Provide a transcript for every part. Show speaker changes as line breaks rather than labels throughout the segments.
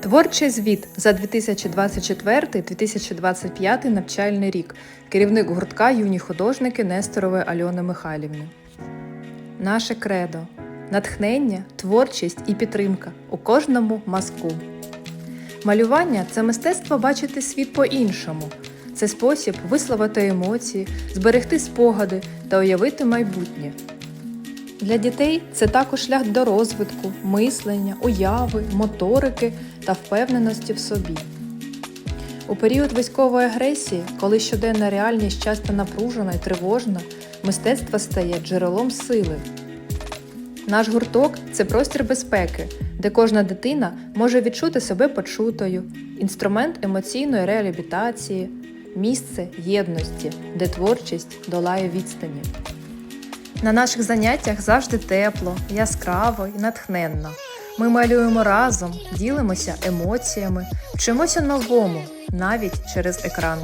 Творчий звіт за 2024-2025 навчальний рік. Керівник гуртка юні художники Несторової Альони Михайлівни. Наше кредо натхнення, творчість і підтримка у кожному мазку. Малювання це мистецтво бачити світ по-іншому. Це спосіб висловити емоції, зберегти спогади та уявити майбутнє. Для дітей це також шлях до розвитку, мислення, уяви, моторики та впевненості в собі. У період військової агресії, коли щоденна реальність часто напружена і тривожна, мистецтво стає джерелом сили. Наш гурток це простір безпеки, де кожна дитина може відчути себе почутою, інструмент емоційної реабілітації, місце єдності, де творчість долає відстані. На наших заняттях завжди тепло, яскраво і натхненно. Ми малюємо разом, ділимося емоціями, вчимося новому, навіть через екран.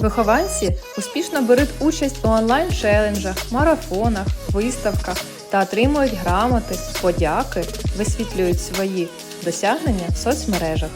Вихованці успішно беруть участь у онлайн-челенджах, марафонах, виставках та отримують грамоти, подяки, висвітлюють свої досягнення в соцмережах.